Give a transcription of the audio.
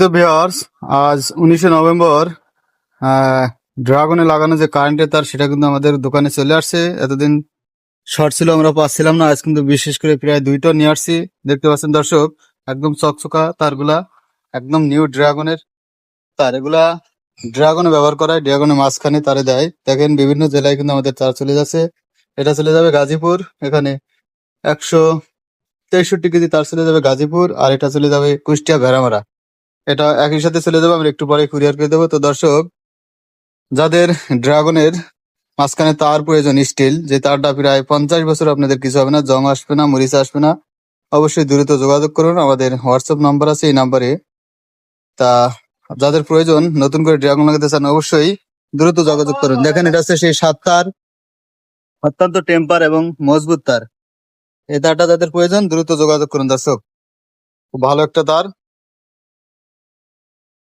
তো ভিওর্স আজ উনিশে নভেম্বর ড্রাগনে লাগানো যে কারেন্টের তার, সেটা কিন্তু আমাদের দোকানে চলে আসছে। এতদিন শর্ট ছিল, আমরা পাচ্ছিলাম না। আজ কিন্তু বিশেষ করে প্রায় দুইটা নিয়ে আসছি। দেখতে পাচ্ছেন দর্শক, একদম চকচকা তারগুলা, একদম নিউ ড্রাগনের তার। এগুলা ড্রাগনে ব্যবহার করা ড্রাগনের মাঝখানে তারে দেয়। দেখেন, বিভিন্ন জেলায় কিন্তু আমাদের তার চলে যাচ্ছে। এটা চলে যাবে গাজীপুর, এখানে একশো তেষট্টি কেজি তার চলে যাবে গাজীপুর, আর এটা চলে যাবে কুষ্টিয়া ভেড়ামারা। এটা একই সাথে চলে যাবে, আমরা একটু পরে কুরিয়ার করে দেবো। তো দর্শক, যাদের ড্রাগনের মাঝখানে তার প্রয়োজন স্টিল যে তারটা প্রায় পঞ্চাশ বছর আপনাদের কিছু হবে না, জং আসবে না, মরিচা আসবে না, অবশ্যই দ্রুত যোগাযোগ করুন। আমাদের হোয়াটসঅ্যাপ নাম্বার আছে, এই নাম্বারে। তা যাদের প্রয়োজন নতুন করে ড্রাগন লাগাতে চান, অবশ্যই দ্রুত যোগাযোগ করুন। দেখেন, এটা হচ্ছে সেই সাত তার, অত্যন্ত টেম্পার এবং মজবুত তার। এই তারটা যাদের প্রয়োজন, দ্রুত যোগাযোগ করুন দর্শক। খুব ভালো একটা তার।